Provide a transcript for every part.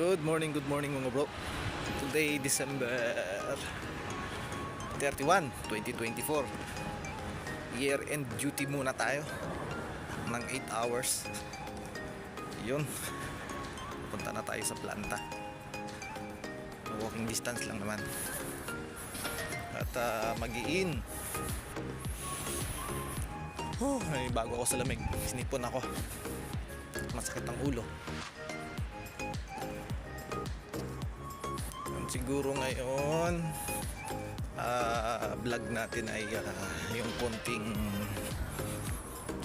Good morning, good morning mga bro. Today, December 31, 2024. Year-end duty muna tayo ng 8 hours. Yun. Punta na tayo sa planta. Walking distance lang naman. At uh, mag-in. Oh, may bago ako sa lamig. Sinipon ako. Masakit ang ulo. Siguro ngayon ah, vlog natin ay ah, yung konting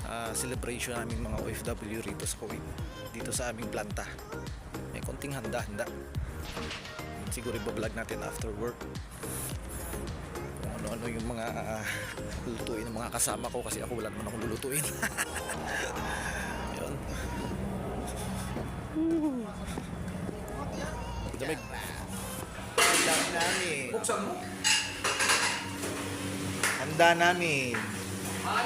ah, celebration namin mga OFW rito sa Kuwait dito sa aming planta. May konting handa-handa. Siguro iba-vlog natin after work. Kung ano-ano yung mga ah, lutuin ng mga kasama ko kasi ako wala naman akong lulutuin. Yun. Damig. Buksan mo. Handa namin.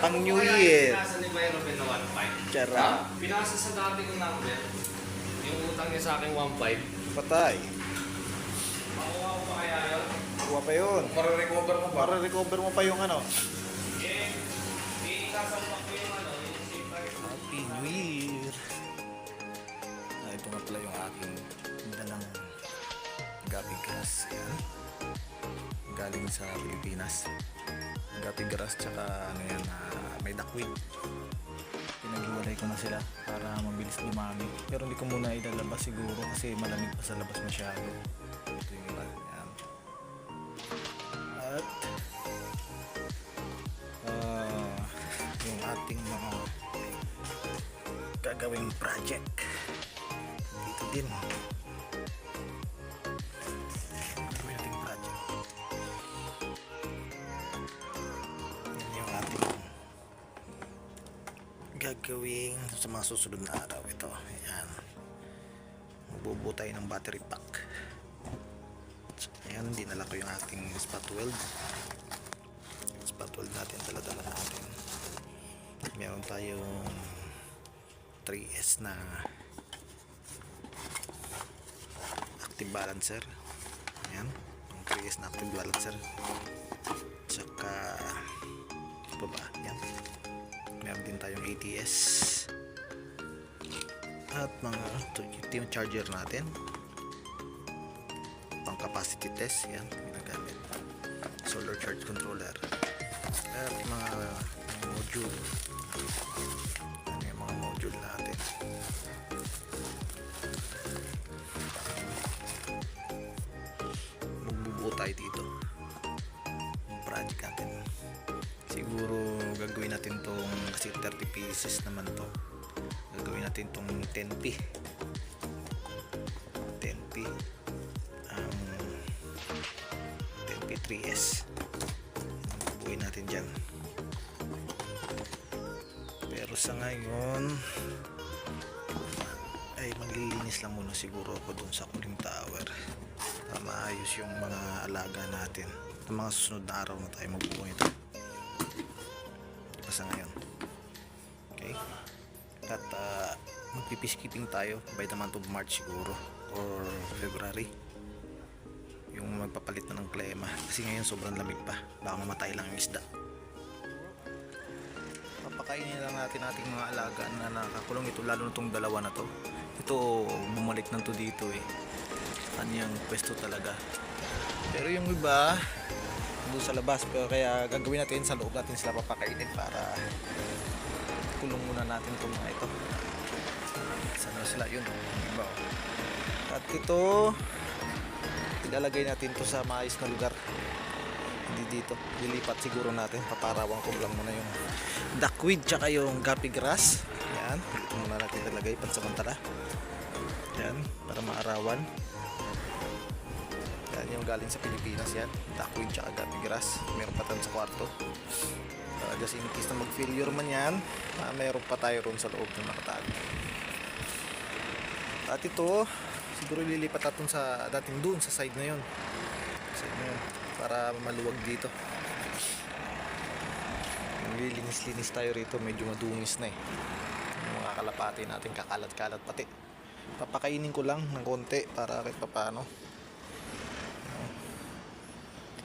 Pang New Year. Pinasa ni Byron na 1.5. Tiyara. Pinasa sa dati kong number. Yung utang niya sa akin 1.5. Patay. Makuha ko pa kaya yun? Kuha pa yun. Para recover mo Para recover mo pa yung ano. Eh, di sasampak ko yung ano, yung same target. Happy New Year. Ah, ito nga pala yung aking dalang gabi grass. Ayan. Galing sa Pilipinas. Gabi grass tsaka ano yan, ah, may duckweed. Pinaghiwalay ko na sila para mabilis dumami. Pero hindi ko muna ilalabas siguro kasi malamig pa sa labas masyado. Ito yung iba. Ayan. At ah, yung ating mga gagawing project dito din gagawin sa mga susunod na araw. Ito ayan. Magbubuo ng battery pack. Ayan dinala ko yung ating spot weld. Yung spot natin dala-dala natin. Meron tayong 3S na active balancer. Ayan yung 3S na active balancer. Tsaka pa ba? Yan meron din tayong ATS at mga ito, yung charger natin. Pang capacity test yan ginagamit. Solar charge controller. At mga module. Ano yung mga module natin? Magbubuo tayo dito. Yung project natin. Siguro gagawin natin tong kasi 30 pieces naman to. Gagawin natin tong 10p 10p um, 10p 3s bubuin natin dyan. Pero sa ngayon ay maglilinis lang muna siguro ako dun sa cooling tower para maayos yung mga alaga natin. Sa mga susunod na araw na tayo magbubuo ito pa sa ngayon. Okay? At uh, magpipeacekeeping tayo by the month of March siguro or February. Yung magpapalit na ng klema. Kasi ngayon sobrang lamig pa. Baka mamatay lang yung isda. Papakainin lang natin ating mga alaga na nakakulong ito lalo na itong dalawa na to. Ito bumalik na to dito eh. Kanyang pwesto talaga. Pero yung iba doon sa labas pero kaya gagawin natin sa loob natin sila papakainin para kulong muna natin itong mga ito. Sana sila? Yun yung iba oh. at ito ilalagay natin to sa maayos na lugar. Hindi dito. Lilipat siguro natin. Paparawang ko lang muna yung duckweed tsaka yung guppy grass. Yan. Dito muna natin ilagay pansamantala. Yan para maarawan yan yung galing sa Pilipinas yan? Duckweed tsaka guppy grass. Meron pa tayo sa kwarto. Uh, just in case na mag failure man yan uh, meron pa tayo ron sa loob na nakatago at ito siguro lilipat natin sa dating dun sa side na yun. Side na yun para maluwag dito. Nililinis-linis tayo rito, medyo madungis na eh. Yung mga kalapati natin, kakalat-kalat pati. papakainin ko lang ng konti para kahit papano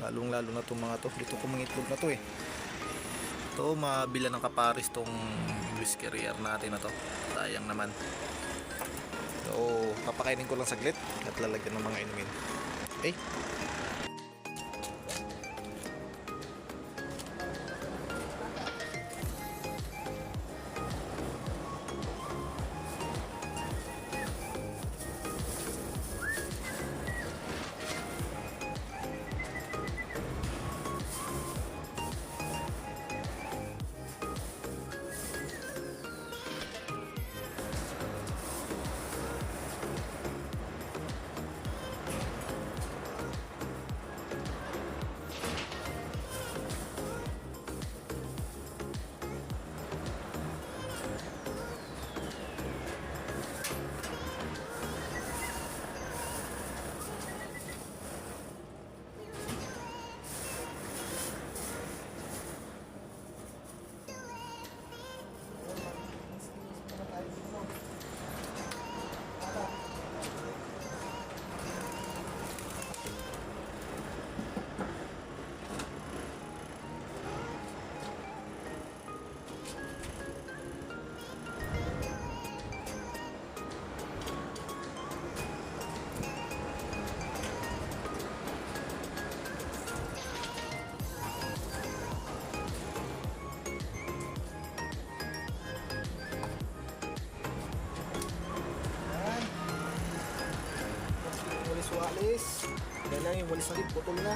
lalong lalo na itong mga to. Dito ko mga itlog na to eh. Ito mabila ng kaparis tong whiskerer natin na to. Sayang naman. So papakainin ko lang saglit at lalagyan ng mga inumin. Okay walis walis yan lang yung walis na putol na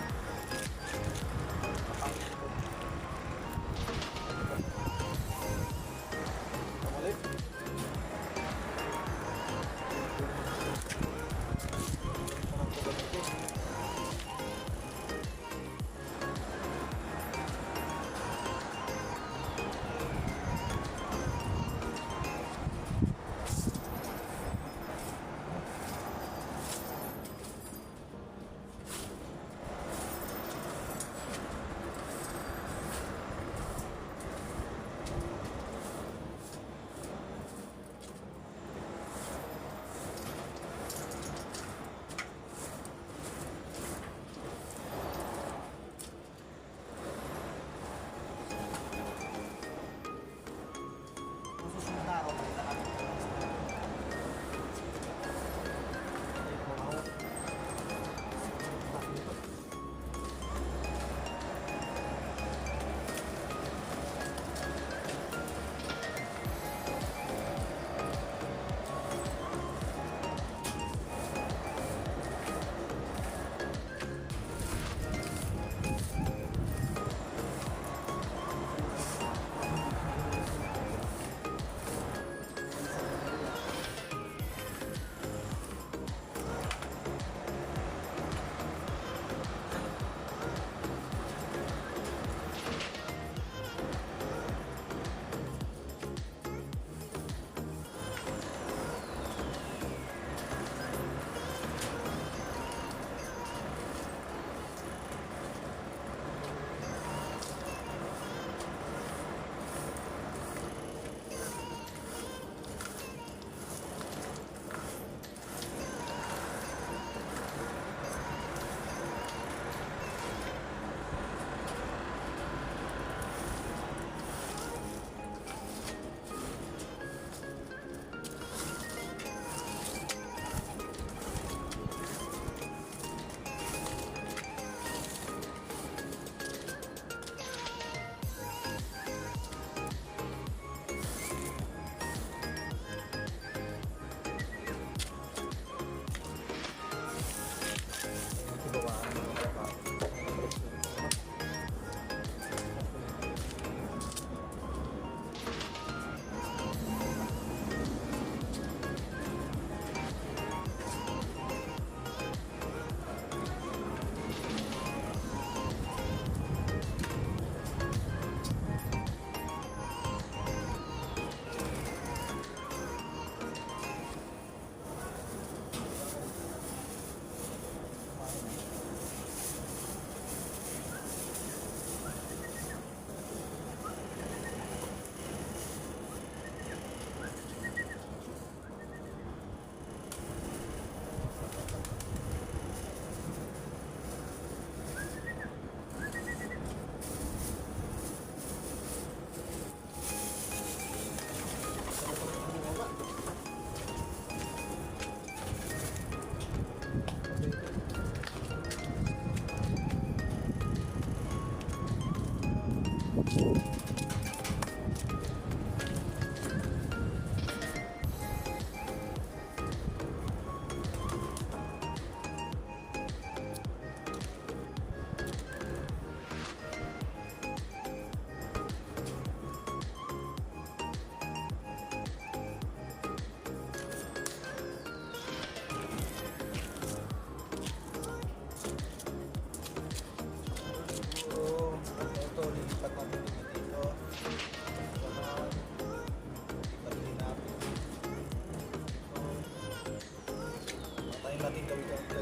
natin gawin dito.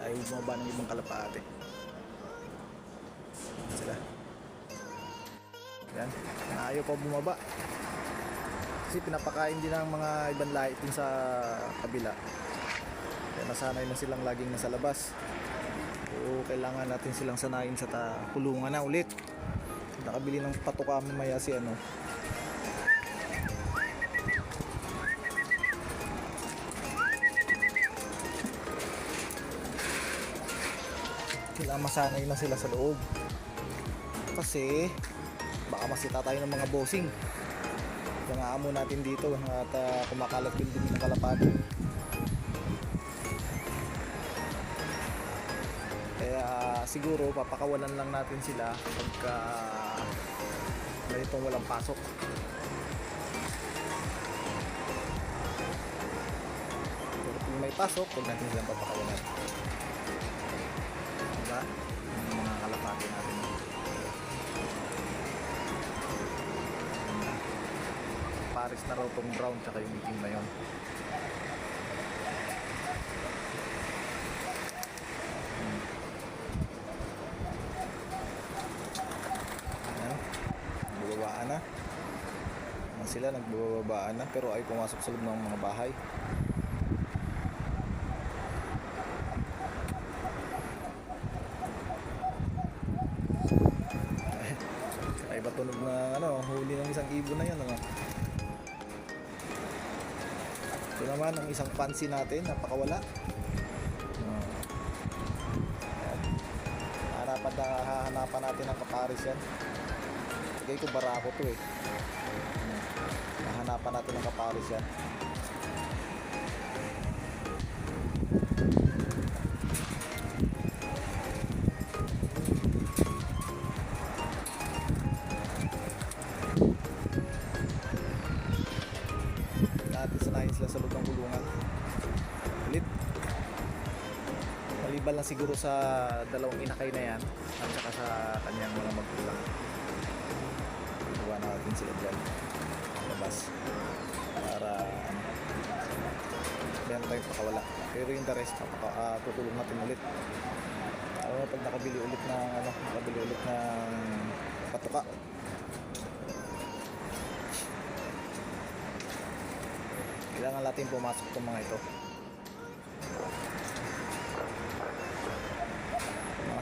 Ay, bumaba ng ibang kalapate. Sila. Yan. Ayaw pa bumaba. Kasi pinapakain din ng mga ibang lahi sa kabila. Kaya nasanay na silang laging nasa labas. So, kailangan natin silang sanayin sa ta kulungan na ulit. Nakabili ng patuka mamaya si ano. Kailangan masanay na sila sa loob. Kasi baka masita tayo ng mga bossing. Yung amo natin dito at uh, kumakalat din din ng kalapati. Kaya siguro papakawalan lang natin sila pagka ganitong walang pasok. Pero kung may pasok, huwag natin silang papakawalan. Paris na raw tong brown tsaka yung itim na yun. Nagbababaan na. Sila nagbababaan na pero ay pumasok sa loob ng mga bahay. Isang fancy natin, napakawala. Hanapan na, hahanapan natin ng kaparis yan. Sige ko barako to eh. Hahanapan natin ng kaparis siguro sa dalawang inakay na yan at saka sa kanyang mga magkulang gawa natin sila dyan labas para meron tayong pakawala. Pero yung the rest papaka, ah, tutulong natin ulit. Ano pag nakabili ulit ng ano nakabili ulit ng patuka. Kailangan natin pumasok itong mga ito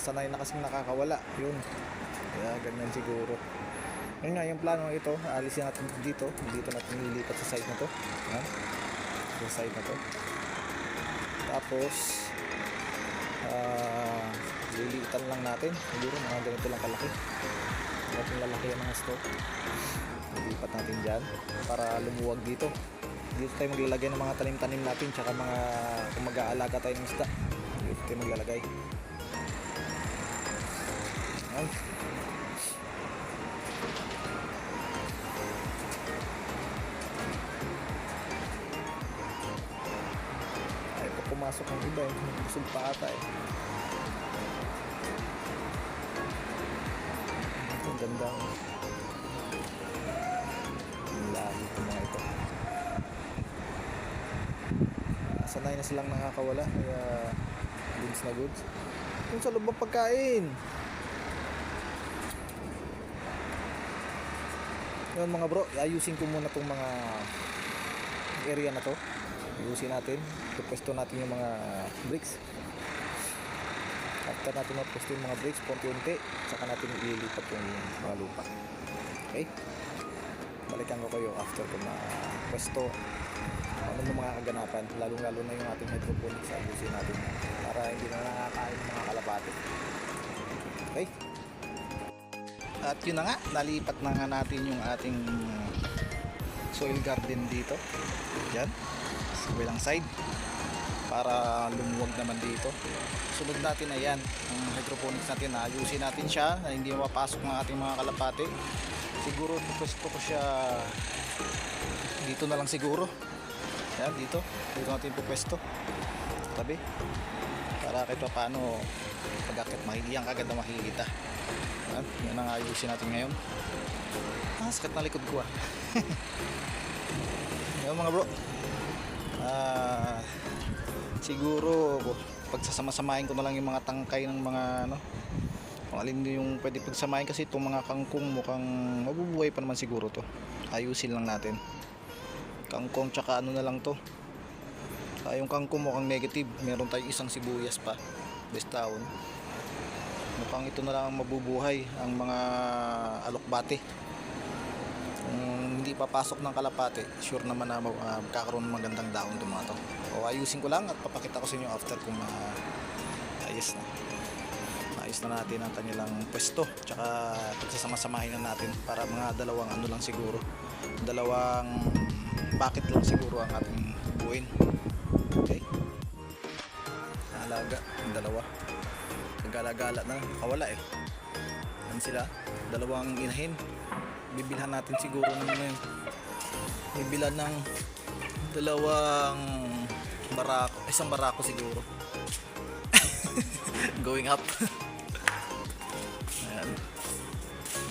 sanay na kasing nakakawala. Yun. Kaya ganyan siguro. Yun nga yung plano ito alisin natin dito. Dito natin nilipat sa side na to. Yan. sa side na to. Tapos ah lilitan lang natin. Siguro mga ganito lang kalaki. Natin lalaki ang mga store. Lilipat natin dyan para lumuwag dito. Dito tayo maglalagay ng mga tanim-tanim natin tsaka mga kung mag-aalaga tayo ng isda. Dito tayo maglalagay Ayan. ay pa pumasok ang iba eh busog pa ata eh ang ganda oh. ang lahi ng mga ito sanay na silang nakakawala kaya goods na goods yung sa loob ng pagkain yun mga bro ayusin ko muna tong mga area na to. Ayusin natin. Pupwesto natin yung mga bricks. After natin mapwesto yung mga bricks punti-unti saka natin ililipat yung mga lupa. Okay? Balikan ko kayo after ko na-pwesto ano yung mga kaganapan? Lalong lalo na yung ating hydroponics ayusin natin. Para hindi na nakakain mga kalapate. Okay at yun na nga nalipat na nga natin yung ating soil garden dito. Yan sa kabilang side. Para lumuwag naman dito. Sunod natin ayan ang hydroponics natin. Ayusin natin siya na hindi mapasok ng ating mga kalapate. Siguro pwesto ko siya. Dito na lang siguro. Yan dito. Dito natin pupwesto. Tabi para kahit pa paano pag akit mahigiyang kagad na makikita Yan, yan ang ayusin natin ngayon. Ah, sakit na likod ko ah. Yan mga bro. Ah, siguro pagsasama-samahin ko na lang yung mga tangkay ng mga ano kung alin yung pwede pagsamahin kasi itong mga kangkong mukhang mabubuhay pa naman siguro to ayusin lang natin kangkong tsaka ano na lang to Ah, yung kangkong mukhang negative meron tayong isang sibuyas pa. Best taon mukhang ito na lang ang mabubuhay ang mga alokbate. Kung hindi papasok ng kalapate sure naman na uh, magkakaroon ng magandang daon itong mga to. O ayusin ko lang at papakita ko sa inyo after kung uh, ayos na. Ayos na natin ang kanilang pwesto tsaka pagsasama-samahin na natin para mga dalawang ano lang siguro. Dalawang bucket lang siguro ang ating buuin okay. Alaga ang dalawa. Nagala-gala na kawala eh. Yan sila dalawang inahin. Bibilhan natin siguro ng ano yun. Bibilhan ng dalawang barako isang barako siguro. Going up. Ayan.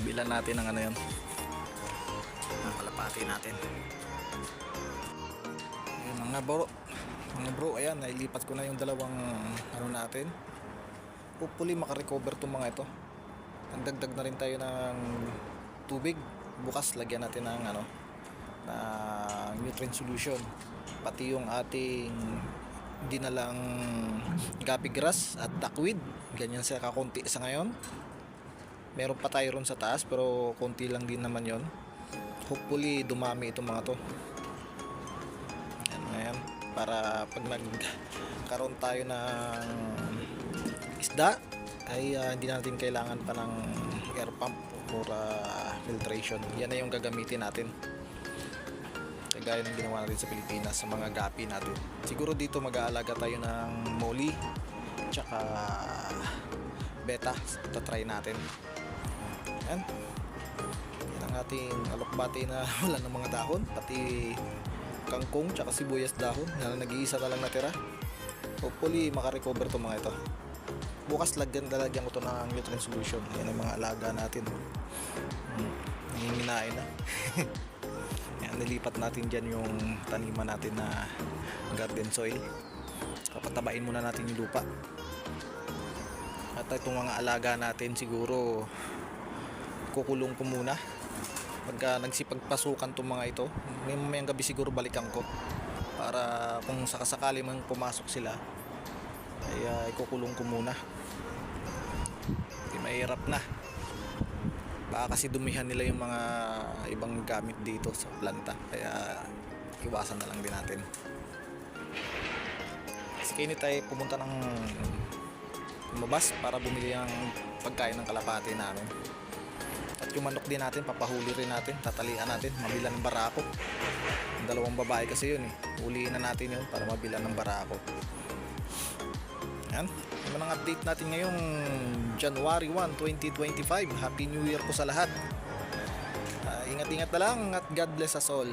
Bilan natin ang ano yun. Ang kalapati natin. Ayan mga bro mga bro ayan nailipat ko na yung dalawang ano natin. Hopefully makarecover itong mga ito. Nagdagdag na rin tayo ng tubig. Bukas lagyan natin ng ano na nutrient solution. Pati yung ating dinalang gapi grass at duckweed. Ganyan sa kakunti sa ngayon. Meron pa tayo ron sa taas pero konti lang din naman yon hopefully dumami itong mga to para pag nagkaroon tayo ng isda ay ah, hindi natin kailangan pa ng air pump or ah, filtration. Yan na yung gagamitin natin. Kagaya ng ginawa natin sa Pilipinas sa mga gapi natin. Siguro dito mag-aalaga tayo ng molly tsaka beta. Try natin. Yan. Yan ang ating alokbati na wala ng mga dahon pati kangkong tsaka sibuyas dahon na nag-iisa na lang natira. Hopefully makarecover to mga ito. Bukas lagyan lalagyan ko to ng nutrient solution. Yan ang mga alaga natin. Hmm. nangiminain na. Yan nilipat natin dyan yung taniman natin na garden soil. Kapatabain muna natin yung lupa. At itong mga alaga natin siguro kukulong ko muna pagka nagsipagpasukan itong mga ito may mamayang gabi siguro balikan ko para kung sakasakali man pumasok sila ay uh, ikukulong ko muna. Hindi mahirap na. Baka kasi dumihan nila yung mga ibang gamit dito sa planta kaya iwasan na lang din natin. Kasi kaya tayo pumunta ng lumabas para bumili ng pagkain ng kalapati namin yung manok din natin papahuli rin natin tatalian natin mabilan ng barako. Yung dalawang babae kasi yun eh. Huliin na natin yun para mabilan ng barako. Yan. Yung ang update natin ngayong January 1, 2025 Happy New Year po sa lahat. Ah, ingat-ingat na lang at God bless us all